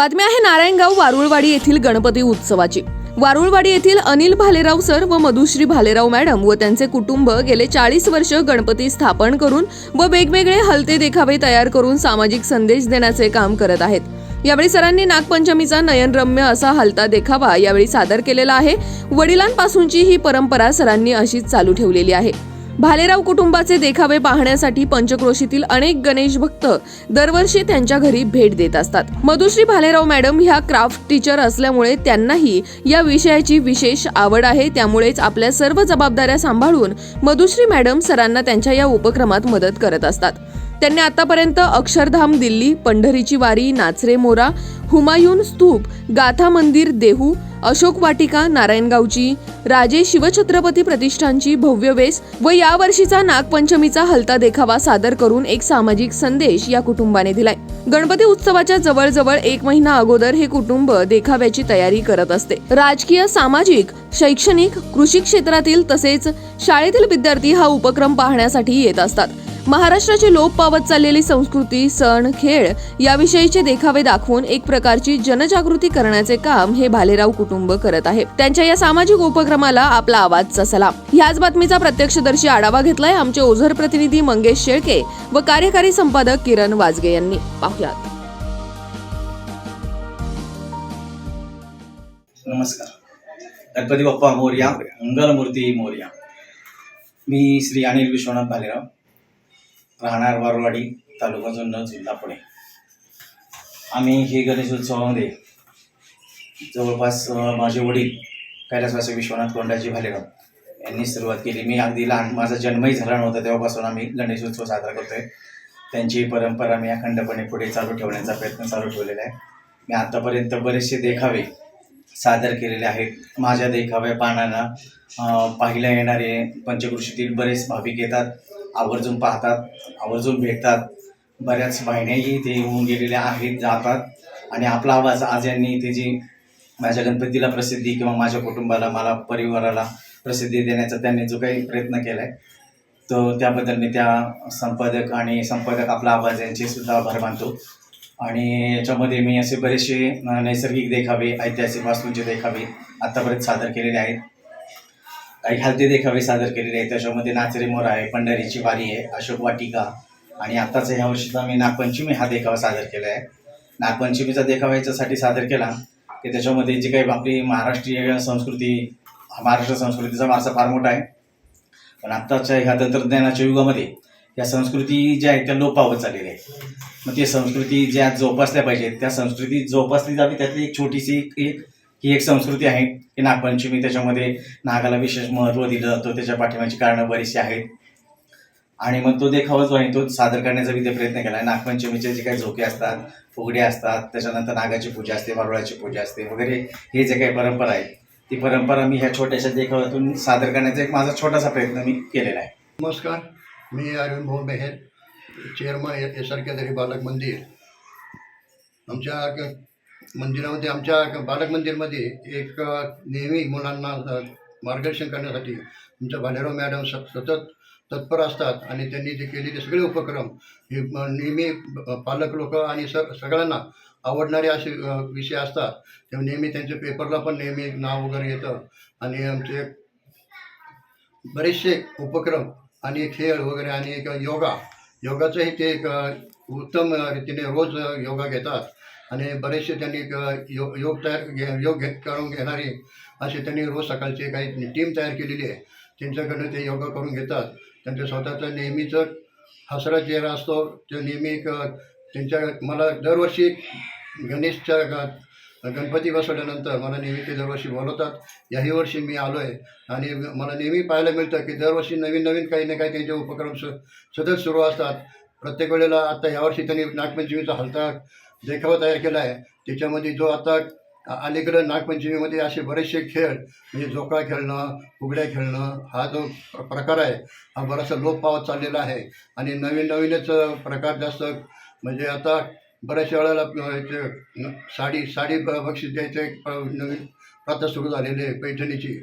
बातमी आहे नारायणगाव वारुळवाडी येथील गणपती उत्सवाची. वारुळवाडी येथील अनिल भालेराव सर व मधुश्री भालेराव मॅडम व त्यांचे कुटुंब गेले चाळीस वर्ष गणपती स्थापन करून व वेगवेगळे हलते देखावे तयार करून सामाजिक संदेश देण्याचे काम करत आहेत. यावेळी सरांनी नागपंचमीचा नयनरम्य असा हलता देखावा यावेळी सादर केलेला आहे. वडिलांपासूनची ही परंपरा सरांनी अशीच चालू ठेवलेली आहे. भालेराव कुटुंबाचे देखावे पाहण्यासाठी पंचक्रोशीतील अनेक गणेश भक्त दरवर्षी त्यांच्या घरी भेट देत असतात. मधुश्री भालेराव मॅडम ह्या क्राफ्ट टीचर असल्यामुळे त्यांनाही या विषयाची विशेष आवड आहे. त्यामुळेच आपल्या सर्व जबाबदाऱ्या सांभाळून मधुश्री मॅडम सरांना त्यांच्या या उपक्रमात मदत करत असतात. त्यांनी आतापर्यंत अक्षरधाम दिल्ली पंढरीची वारी नाचरे मोरा हुमायून स्तूप गाथा मंदिर देहू अशोक वाटिका नारायणगावची राजे शिवछत्रपती प्रतिष्ठानची भव्य वेस व यावर्षीचा नागपंचमीचा हलता देखावा सादर करून एक सामाजिक संदेश या कुटुंबाने दिलाय. गणपती उत्सवाच्या जवळजवळ एक महिना अगोदर हे कुटुंब देखाव्याची तयारी करत असते. राजकीय सामाजिक शैक्षणिक कृषी क्षेत्रातील तसेच शाळेतील विद्यार्थी हा उपक्रम पाहण्यासाठी येत असतात. महाराष्ट्राची लोप पावत चाललेली संस्कृती सण खेळ याविषयीचे देखावे दाखवून एक प्रकारची जनजागृती करण्याचे काम हे भालेराव कुटुंब करत आहे. त्यांच्या या सामाजिक उपक्रमाला आपला आवाजचा सलाम. ह्याच बातमीचा प्रत्यक्षदर्शी आढावा घेतलाय आमचे ओझर प्रतिनिधी मंगेश शेळके व कार्यकारी संपादक किरण वाजगे यांनी. पाहुयात. नमस्कार. गणपती बाप्पा मोर्या मंगलमूर्ती मोर्या. मी श्री अनिल विश्वनाथ भालेराव. राहणार वारवाडी तालुका जुन्नर जिल्हा पुणे. आम्ही हे गणेश उत्सवामध्ये जवळपास माझे वडील कैलासवासी विश्वनाथ कोंडाजी भालेराव यांनी सुरुवात केली. मी अगदी लहान माझा जन्मही झाला नव्हता तेव्हापासून आम्ही गणेश उत्सव साजरा करतोय. त्यांची परंपरा मी अखंडपणे पुढे चालू ठेवण्याचा प्रयत्न चालू ठेवलेला आहे. मी आतापर्यंत बरेचसे देखावे सादर केलेले आहेत. माझ्या देखाव्या पानांना पाहिल्या पाहायला येणारे पंचकृषीतील बरेच भाविक येतात. आवर्जून पाहतात आवर्जून भेटतात. बऱ्याच महिन्याही इथे येऊन गेलेल्या आहेत जातात. आणि आपला आवाज आज यांनी इथे जी माझ्या गणपतीला प्रसिद्धी किंवा माझ्या कुटुंबाला मला परिवाराला प्रसिद्धी देण्याचा त्यांनी जो काही प्रयत्न केला आहे तो त्याबद्दल मी त्या संपादक आणि संपादक आपला आवाज यांचे सुद्धा आभार मानतो. आणि याच्यामध्ये मी असे बरेचसे नैसर्गिक देखावे ऐतिहासिक वास्तूंचे देखावे आत्तापर्यंत सादर केलेले आहेत. काही हलते देखावे सादर केलेले आहेत त्याच्यामध्ये नाचरे मोर आहे पंढरीची वारी आहे अशोक वाटिका आणि आत्ताच ह्या वर्षीचा मी नागपंचमी हा देखावा सादर केला आहे. नागपंचमीचा देखावा याच्यासाठी सादर केला की त्याच्यामध्ये जी काही आपली महाराष्ट्रीय संस्कृती महाराष्ट्र संस्कृतीचा वारसा फार मोठा आहे. पण आत्ताच्या ह्या तंत्रज्ञानाच्या युगामध्ये या संस्कृती ज्या आहेत त्या लोप पावत चाललेल्या आहेत. मग ते संस्कृती ज्या जोपासल्या पाहिजेत त्या संस्कृती जोपासली जावी त्यातली एक छोटीशी एक एक ही एक संस्कृती आहे की नागपंचमी त्याच्यामध्ये नागाला विशेष महत्त्व दिलं तो त्याच्या पाठिंबाची कारणं बरीचशी आहेत. आणि मग तो देखावा जो आहे तो सादर करण्याचा मी ते प्रयत्न केला. आहे नागपंचमीचे जे काही झोके असतात फुगडे असतात त्याच्यानंतर नागाची पूजा असते वारुळाची पूजा असते वगैरे हे जे काही परंपरा आहे ती परंपरा मी ह्या छोट्याशा देखाव्यातून सादर करण्याचा एक माझा छोटासा प्रयत्न मी केलेला आहे. नमस्कार. मी Arvind Bhau Mehar chairman S R Kedari Balak Mandir. आमच्या मंदिरामध्ये आमच्या बालक मंदिरमध्ये एक नेहमी मुलांना मार्गदर्शन करण्यासाठी आमच्या भालेराव मॅडम स सतत तत्पर असतात आणि त्यांनी जे केलेले सगळे उपक्रम. हे नेहमी पालक लोक आणि स सगळ्यांना आवडणारे असे विषय असतात. तेव्हा नेहमी त्यांच्या पेपरला पण नेहमी नाव वगैरे येतं. आणि आमचे बरेचसे उपक्रम आणि खेळ वगैरे आणि एक योगा. योगाचंही ते एक उत्तम रीतीने रोज योगा घेतात. आणि बरेचसे त्यांनी एक, यो योग तयार घे योग घे करून घेणारे असे त्यांनी रोज सकाळचे काही टीम तयार केलेली आहे. त्यांच्याकडनं ते योगा करून घेतात. त्यांच्या स्वतःचा नेहमीचं हसरा चेहरा असतो. ते नेहमी त्यांच्या मला दरवर्षी गणेशच्या गणपती बसवल्यानंतर मला नेहमी ते दरवर्षी बोलवतात. याही वर्षी मी आलो आहे आणि मला नेहमी पाहायला मिळतं की दरवर्षी नवीन नवीन काही ना काही त्यांचे उपक्रम स सतत सुरू असतात. प्रत्येक वेळेला आता यावर्षी त्यांनी नागपंचमीचा हलता देखावा तयार केला आहे. त्याच्यामध्ये जो आता अलीकडं नागपंचमीमध्ये असे बरेचसे खेळ म्हणजे झोका खेळणं फुगड्या खेळणं हा जो प्रकार आहे हा बराचसा लोप पावत चाललेला आहे. आणि नवीन नवीनच प्रकार जास्त म्हणजे आता बऱ्याचशा वेळेला ते साडी साडी ब- बक्षीस द्यायचे नवीन प्रथा सुरू झालेली आहे पैठणीची.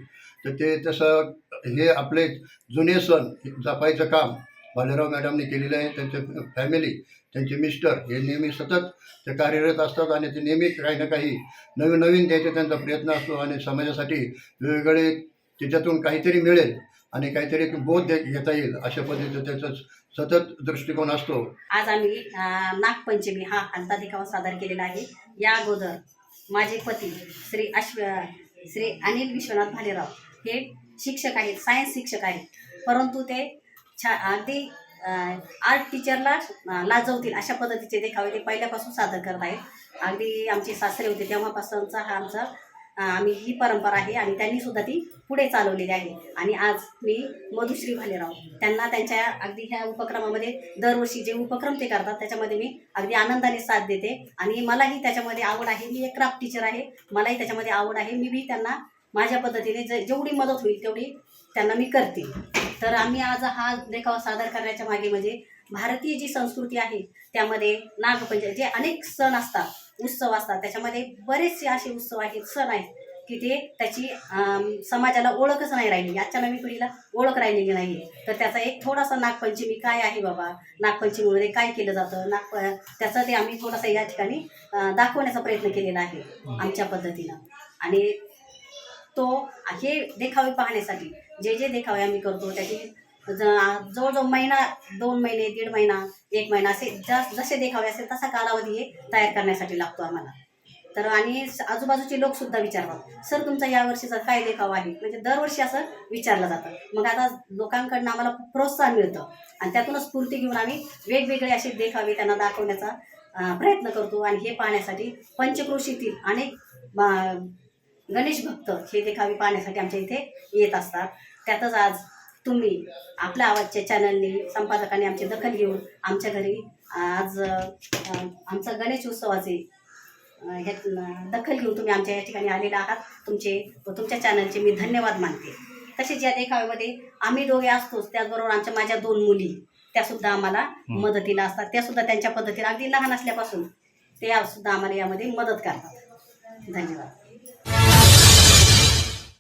तर ते तसं हे आपले जुने सण जपायचं काम भालेराव मॅडमने केलेलं आहे. त्यांचे फॅमिली त्यांचे मिस्टर हे नेहमी सतत ते कार्यरत असतात आणि ते नेहमी काही ना काही नवीन नवीन द्यायचा त्यांचा प्रयत्न असतो आणि समाजासाठी वेगवेगळे त्याच्यातून काहीतरी मिळेल आणि काहीतरी बोध दे- घेता येईल अशा पद्धतीचा त्याचा सतत दृष्टिकोन असतो. आज आम्ही नागपंचमी हा हलता देखावा सादर केलेला आहे. या अगोदर माझे पती श्री अश्व श्री अनिल विश्वनाथ भालेराव हे शिक्षक आहेत सायन्स शिक्षक आहेत. परंतु ते छा अगदी आर्ट टीचरला लाजवतील अशा पद्धतीचे देखावे ते पहिल्यापासून सादर करत आहेत. अगदी आमचे सासरे होते तेव्हापासूनचा हा आमचा आम्ही ही परंपरा आहे आणि त्यांनी सुद्धा ती पुढे चालवलेली आहे. आणि आज मी मधुश्री भालेराव त्यांना त्यांच्या अगदी ह्या उपक्रमामध्ये दरवर्षी जे उपक्रम ते करतात त्याच्यामध्ये मी अगदी आनंदाने साथ देते. आणि मलाही त्याच्यामध्ये आवड आहे. मी एक क्राफ्ट टीचर आहे. मलाही त्याच्यामध्ये आवड आहे. मी बी त्यांना माझ्या पद्धतीने जे जेवढी मदत होईल तेवढी त्यांना मी करते तर आम्ही आज हा देखावा सादर करण्याच्या मागे म्हणजे भारतीय जी संस्कृती आहे त्यामध्ये नागपंचमी जे अनेक सण असतात उत्सव असतात त्याच्यामध्ये बरेचसे असे उत्सव आहेत सण आहेत की ते त्याची समाजाला ओळखच नाही राहिली. आजच्या नवीन पिढीला ओळख राहिलेली नाही. तर त्याचा एक थोडासा नागपंचमी काय आहे बाबा? नागपंचमीमध्ये काय केलं जातं? नागप त्याचं ते आम्ही थोडासा या ठिकाणी दाखवण्याचा प्रयत्न केलेला आहे आमच्या पद्धतीनं. आणि तो हे देखावे पाहण्यासाठी. जे जे देखावे आम्ही करतो त्याची जवळजवळ महिना दोन महिने दीड महिना एक महिना असे जस जसे देखावे असेल तसा कालावधी हे तयार करण्यासाठी लागतो आम्हाला. तर आणि आजूबाजूचे लोक सुद्धा विचारतात सर तुमचा या वर्षीचा काय देखावा आहे? म्हणजे दरवर्षी असं विचारलं जातं. मग आता लोकांकडनं आम्हाला प्रोत्साहन मिळतं. आणि त्यातूनच स्फूर्ती घेऊन आम्ही वेगवेगळे असे देखावे त्यांना दाखवण्याचा प्रयत्न करतो. आणि हे पाहण्यासाठी पंचक्रोशीतील अनेक गणेश भक्त हे देखावे पाहण्यासाठी आमच्या इथे येत असतात. त्यातच आज तुम्ही आपल्या आवाजच्या चॅनलनी संपादकांनी आमची दखल घेऊन आमच्या घरी आज आमचा गणेश उत्सवाचे हे दखल घेऊन तुम्ही आमच्या या ठिकाणी आलेले आहात. तुमचे व तुमच्या चॅनलचे मी धन्यवाद मानते. तसेच या देखाव्यामध्ये आम्ही दोघे असतोच. त्याचबरोबर आमच्या माझ्या दोन मुली त्या सुद्धा आम्हाला मदतीला असतात. त्या सुद्धा त्यांच्या पद्धतीने अगदी लहान असल्यापासून ते सुद्धा आम्हाला यामध्ये मदत करतात. धन्यवाद.